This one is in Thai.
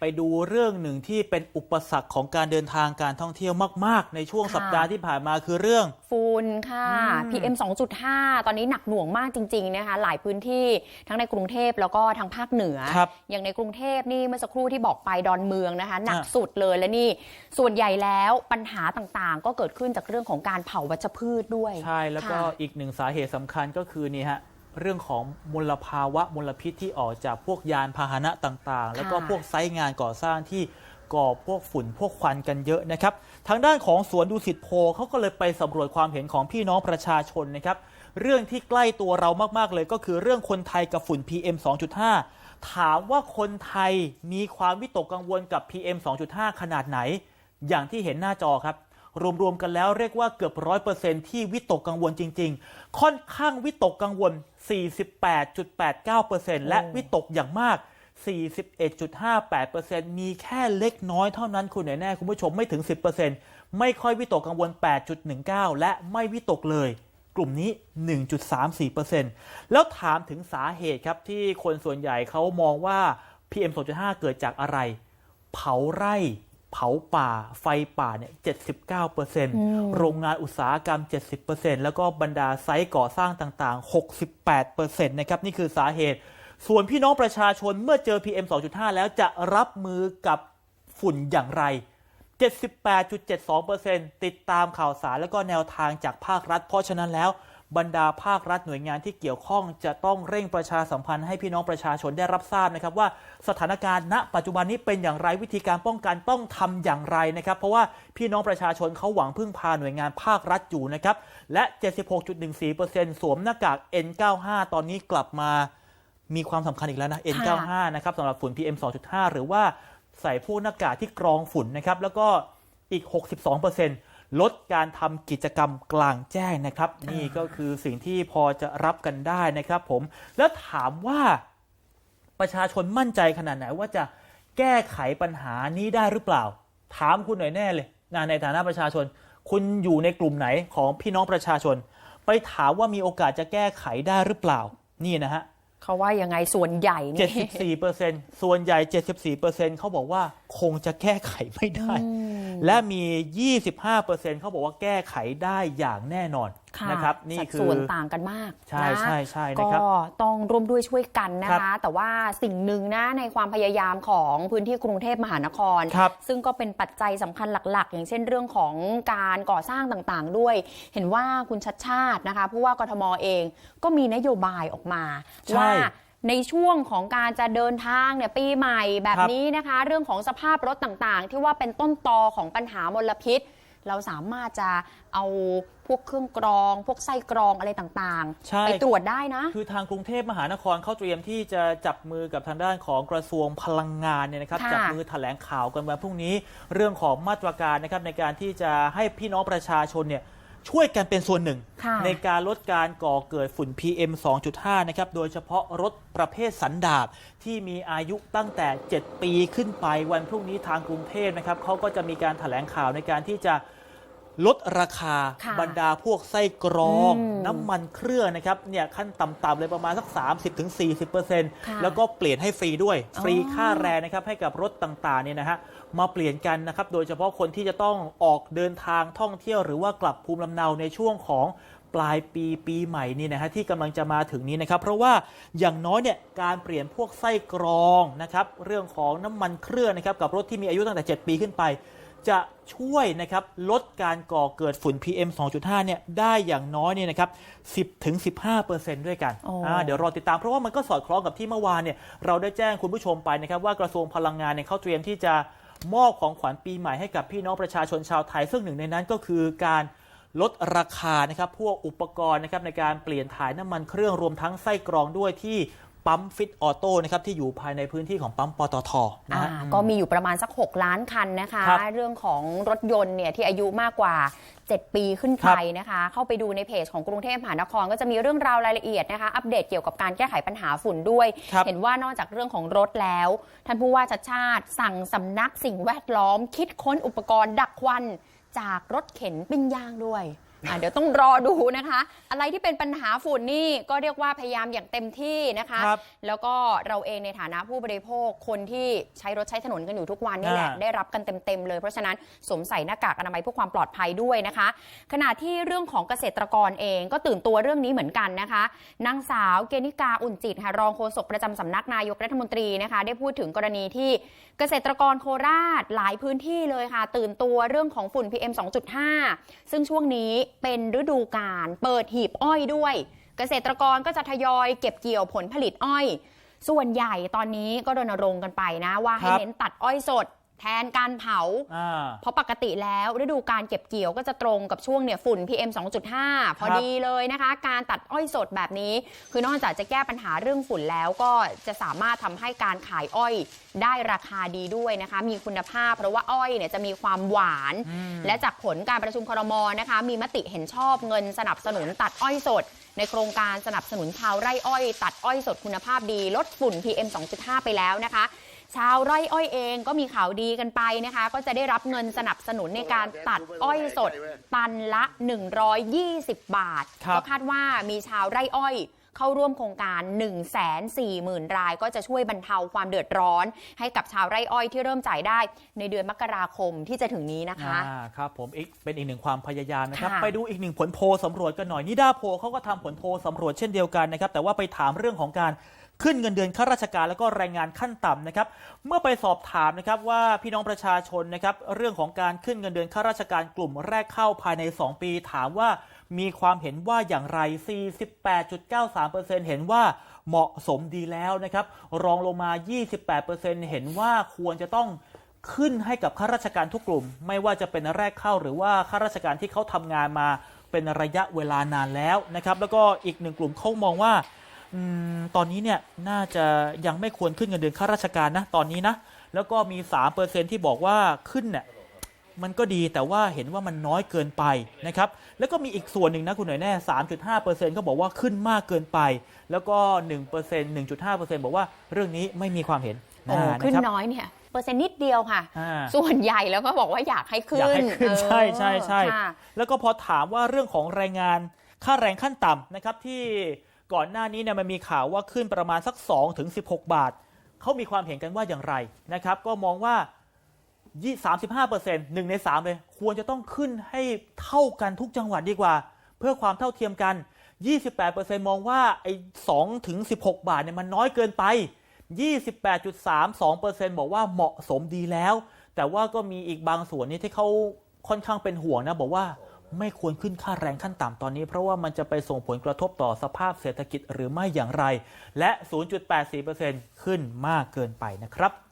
ไปดูเรื่องหนึ่งที่เป็นอุปสรรคของการเดินทางการท่องเที่ยวมาก ๆ ในช่วงค่ะสัปดาห์ที่ผ่านมาคือเรื่องฝุ่นค่ะอืม PM 2.5 ตอนนี้หนักหน่วงมากจริง ๆ นะคะ หลายพื้นที่ทั้งในกรุงเทพแล้วก็ทางภาคเหนือครับอย่างในกรุงเทพนี่เมื่อสักครู่ที่บอกไปดอนเมืองนะคะ หนักอะสุดเลยและนี่ส่วนใหญ่แล้วปัญหาต่างๆ ก็เกิดขึ้นจากเรื่องของการเผาวัชพืชด้วย ใช่แล้วก็ค่ะอีกหนึ่งสาเหตุสำคัญก็คือนี่ฮะ เรื่องของมลภาวะมลพิษที่ออกจากพวกยานพาหนะต่างๆ แล้วก็พวกไซต์งานก่อสร้างที่ก่อพวกฝุ่นพวกควันกันเยอะนะครับ ทางด้านของสวนดุสิตโพลเขาก็เลยไปสำรวจความเห็นของพี่น้องประชาชนนะครับ เรื่องที่ใกล้ตัวเรามากๆเลยก็คือเรื่องคนไทยกับฝุ่น PM 2.5 ถามว่าคนไทยมีความวิตกกังวลกับ PM 2.5 ขนาดไหน อย่างที่เห็นหน้าจอครับ รวมๆกันแล้วเรียกว่าเกือบร้อยเปอร์เซ็นที่วิตกกังวลจริง ๆ ค่อนข้างวิตกกังวล 48.89%และวิตกอย่างมาก 41.58%มีแค่เล็กน้อยเท่านั้นคุณแน่ๆคุณผู้ชมไม่ถึง 10%ไม่ค่อยวิตกกังวล 8.19 และไม่วิตกเลย กลุ่มนี้ 1.34%แล้วถามถึงสาเหตุครับที่คนส่วนใหญ่เขามองว่า PM 2.5 เกิดจากอะไร เผาไร่ เผาป่าไฟป่าเนี่ย79%โรงงานอุตสาหกรรม 70%แล้วก็บรรดาไซต์ก่อสร้างต่างๆ 68%นะครับนี่คือสาเหตุ ส่วนพี่น้องประชาชนเมื่อเจอ PM 2.5 แล้วจะรับมือกับฝุ่นอย่างไร 78.72%ติดตามข่าวสารและก็แนวทางจากภาครัฐ เพราะฉะนั้นแล้ว บรรดาภาครัฐหน่วยงานที่เกี่ยวข้องจะต้องเร่งประชาสัมพันธ์ให้พี่น้องประชาชนได้รับทราบนะครับ ว่าสถานการณ์ณ ปัจจุบันนี้เป็นอย่างไรวิธีการป้องกันต้องทำอย่างไรนะครับ เพราะว่าพี่น้องประชาชนเขาหวังพึ่งพาหน่วยงานภาครัฐอยู่นะครับ และ 76.14%สวมหน้ากาก N95 ตอนนี้กลับมามีความสำคัญอีกแล้วนะ N95 นะครับสำหรับฝุ่น PM 2.5 หรือว่าใส่พวกหน้ากากที่กรองฝุ่นนะครับแล้วก็อีก 62% ลดการทำกิจกรรมกลางแจ้งนะครับ นี่ก็คือสิ่งที่พอจะรับกันได้นะครับผม แล้วถามว่าประชาชนมั่นใจขนาดไหนว่าจะแก้ไขปัญหานี้ได้หรือเปล่า ถามคุณหน่อยแน่เลยนะในฐานะประชาชน คุณอยู่ในกลุ่มไหนของพี่น้องประชาชน ไปถามว่ามีโอกาสจะแก้ไขได้หรือเปล่า นี่นะฮะ เขาว่ายังไงส่วนใหญ่นี่ 74เปอร์เซ็นส่วนใหญ่ 74เปอร์เซ็นเขาบอกว่าคงจะแก้ไขไม่ได้ และมี 25เปอร์เซ็นเขาบอกว่าแก้ไขได้อย่างแน่นอนค่ะ นะครับนี่สัดคือส่วนต่างกันมากใช่นะใช่ใช่นะครับก็ต้องร่วมด้วยช่วยกันนะครัคะบแต่ว่าสิ่งหนึ่งนะในความพยายามของพื้นที่กรุงเทพมหานครครับซึ่งก็เป็นปัจจัยสำคัญหลัก ๆ อย่างเช่นเรื่องของการก่อสร้างต่างๆ ด้วย เห็นว่าคุณชัดชาตินะคะผู้ว่ากทมเองก็มีนโยบายออกมาใช่ว่าในช่วงของการจะเดินทางเนี่ยปีใหม่แบบครับนี้นะคะ เรื่องของสภาพรถต่างๆ ที่ว่าเป็นต้นตอของปัญหามลพิษ เราสามารถจะเอาพวกเครื่องกรอง พวกไส้กรองอะไรต่างใช่ ๆ ไปตรวจได้นะ คือทางกรุงเทพมหานครเขาเตรียมที่จะจับมือกับทางด้านของกระทรวงพลังงานเนี่ยนะครับค่ะจับมือแถลงข่าวกันวันพรุ่งนี้ เรื่องของมาตรการนะครับในการที่จะให้พี่น้องประชาชนเนี่ย ช่วยกันเป็นส่วนหนึ่ง ค่ะในการลดการก่อเกิดฝุ่น PM 2.5 นะครับ โดยเฉพาะรถประเภทสันดาปที่มีอายุตั้งแต่ 7 ปีขึ้นไปวันพรุ่งนี้ทางกรุงเทพนะครับเขาก็จะมีการแถลงข่าวในการที่จะ ลดราคาค่ะบรรดาพวกไส้กรอง อืมน้ำมันเครื่องนะครับเนี่ยขั้นต่ำๆเลยประมาณสัก30-40%ค่ะแล้วก็เปลี่ยนให้ฟรีด้วยอ๋อฟรีค่าแรงนะครับให้กับรถต่างๆเนี่ยนะฮะมาเปลี่ยนกันนะครับโดยเฉพาะคนที่จะต้องออกเดินทางท่องเที่ยวหรือว่ากลับภูมิลำเนาในช่วงของปลายปีปีใหม่นี่นะฮะที่กำลังจะมาถึงนี้นะครับ เพราะว่าอย่างน้อยเนี่ยการเปลี่ยนพวกไส้กรองนะครับเรื่องของน้ำมันเครื่องนะครับกับรถที่มีอายุตั้งแต่ 7 ปีขึ้นไป จะช่วยนะครับลดการก่อเกิดฝุ่น PM 2.5เนี่ยได้อย่างน้อยเนี่ยนะครับ10ถึง15 ด้วยกันโอ้อ่าเดี๋ยวรอติดตามเพราะว่ามันก็สอดคล้องกับที่เมื่อวานเนี่ยเราได้แจ้งคุณผู้ชมไปนะครับว่ากระทรวงพลังงานเนี่ยเขาเตรียมที่จะมอบของขวัญปีใหม่ให้กับพี่น้องประชาชนชาวไทย ซึ่งหนึ่งในนั้นก็คือการลดราคานะครับพวกอุปกรณ์นะครับในการเปลี่ยนถ่ายน้ำมันเครื่องรวมทั้งไส้กรองด้วยที่ ปั๊มฟิตออโต้นะครับที่อยู่ภายในพื้นที่ของปั๊มปตทนะอ่าฮะ ก็มีอยู่ประมาณสัก 6 ล้านคันนะคะ ครับเรื่องของรถยนต์เนี่ยที่อายุมากกว่า 7 ปีขึ้นไปนะคะ เข้าไปดูในเพจของกรุงเทพมหานครก็จะมีเรื่องราวรายละเอียดนะคะ อัปเดตเกี่ยวกับการแก้ไขปัญหาฝุ่นด้วย ครับเห็นว่านอกจากเรื่องของรถแล้ว ท่านผู้ว่าชัดชาติ สั่งสำนักสิ่งแวดล้อม คิดค้นอุปกรณ์ดักควันจากรถเข็นปิ้งย่างด้วย อะเดี๋ยวต้องรอดูนะคะ อะไรที่เป็นปัญหาฝุ่นนี่ก็เรียกว่าพยายามอย่างเต็มที่นะคะ ครับแล้วก็เราเองในฐานะผู้บริโภคคนที่ใช้รถใช้ถนนกันอยู่ทุกวันนี่แหละอ่า ได้รับกันเต็มๆเลยเพราะฉะนั้นสวมใส่หน้ากากอนามัยเพื่อความปลอดภัยด้วยนะคะ ขณะที่เรื่องของเกษตรกรเองก็ตื่นตัวเรื่องนี้เหมือนกันนะคะนางสาวเกณิกาอุ่นจิตค่ะรองโฆษกประจำสำนักนายกรัฐมนตรีนะคะ ได้พูดถึงกรณีที่เกษตรกรโคราชหลายพื้นที่เลยค่ะ ตื่นตัวเรื่องของฝุ่น PM 2.5 ซึ่งช่วงนี้เป็นฤดูกาลเปิดหีบอ้อยด้วย เกษตรกรก็จะทยอยเก็บเกี่ยวผลผลิตอ้อย ส่วนใหญ่ตอนนี้ก็รณรงค์กันไปนะ ว่าให้ครับเน้นตัดอ้อยสด แทนการเผาอ่าเพราะปกติแล้วฤดูการเก็บเกี่ยวก็จะตรงกับช่วงเนี่ยฝุ่น PM 2.5 พอครับดีเลยนะคะ การตัดอ้อยสดแบบนี้ คือนอกจากจะแก้ปัญหาเรื่องฝุ่นแล้วก็จะสามารถทำให้การขายอ้อยได้ราคาดีด้วยนะคะ มีคุณภาพเพราะว่าอ้อยเนี่ยจะมีความหวาน และจากผลการประชุมครมนะคะ มีมติเห็นชอบเงินสนับสนุนตัดอ้อยสด ในโครงการสนับสนุนชาวไร่อ้อย ตัดอ้อยสดคุณภาพดี ลดฝุ่น PM 2.5 ไปแล้วนะคะ ชาวไร่อ้อยเองก็มีข่าวดีกันไปนะคะ ก็จะได้รับเงินสนับสนุนในการตัดอ้อยสดตันละ 120 บาทครับก็คาดว่ามีชาวไร่อ้อยเข้าร่วมโครงการ 1 4 0 0 0 0 รายก็จะช่วยบรรเทาความเดือดร้อน ให้กับชาวไร่อ้อยที่เริ่มจ่ายได้ในเดือนมกราคมที่จะถึงนี้นะคะอ่าครับผมอีกเป็นอีกหนึ่งความพยายามนะครับค่ะไปดูอีกหนึ่งผลโพลสำรวจกันหน่อยนิดาโพลเขาก็ทำผลโพลสำรวจเช่นเดียวกันนะครับ แต่ว่าไปถามเรื่องของการ ขึ้นเงินเดือนข้าราชการแล้วก็แรงงานขั้นต่ำนะครับ เมื่อไปสอบถามนะครับว่าพี่น้องประชาชนนะครับเรื่องของการขึ้นเงินเดือนข้าราชการกลุ่มแรกเข้าภายใน 2 ปี ถามว่ามีความเห็นว่าอย่างไร 48.93%เห็นว่าเหมาะสมดีแล้วนะครับ รองลงมา 28%เห็นว่าควรจะต้องขึ้นให้กับข้าราชการทุกกลุ่ม ไม่ว่าจะเป็นแรกเข้าหรือว่าข้าราชการที่เขาทำงานมาเป็นระยะเวลานานแล้วนะครับ แล้วก็อีกหนึ่งกลุ่มเขามองว่า ตอนนี้เนี่ยน่าจะยังไม่ควรขึ้นเงินเดือนข้าราชการนะตอนนี้นะ แล้วก็มี 3%ที่บอกว่าขึ้นเนี่ยมันก็ดีแต่ว่าเห็นว่ามันน้อยเกินไปนะครับ แล้วก็มีอีกส่วนหนึ่งนะคุณหน่อยแน่3.5%ก็บอกว่าขึ้นมากเกินไป แล้วก็1% 1.5%บอกว่าเรื่องนี้ไม่มีความเห็นโอ้อ่าขึ้นนะครับน้อยเนี่ยเปอร์เซ็นต์นิดเดียวค่ะอ่าส่วนใหญ่แล้วก็บอกว่าอยากให้ขึ้นอยากให้ขึ้นเออใช่ใช่ใช่ค่ะแล้วก็พอถามว่าเรื่องของแรงงานค่าแรงขั้นต่ำนะครับที่ ก่อนหน้านี้เนี่ยมันมีข่าวว่าขึ้นประมาณสัก2ถึง16 บาท เขามีความเห็นกันว่าอย่างไรนะครับ ก็มองว่า 35เปอร์เซ็นต์หนึ่งใน 3 เลย ควรจะต้องขึ้นให้เท่ากันทุกจังหวัดดีกว่า เพื่อความเท่าเทียมกัน 28เปอร์เซ็นต์มองว่าไอ้2ถึง16 บาทเนี่ยมันน้อยเกินไป 28.32เปอร์เซ็นต์บอกว่าเหมาะสมดีแล้ว แต่ว่าก็มีอีกบางส่วนนี่ที่เขาค่อนข้างเป็นห่วงนะบอกว่า ไม่ควรขึ้นค่าแรงขั้นต่ำตอนนี้ เพราะว่ามันจะไปส่งผลกระทบต่อสภาพเศรษฐกิจหรือไม่อย่างไร และ 0.84%ขึ้นมากเกินไปนะครับ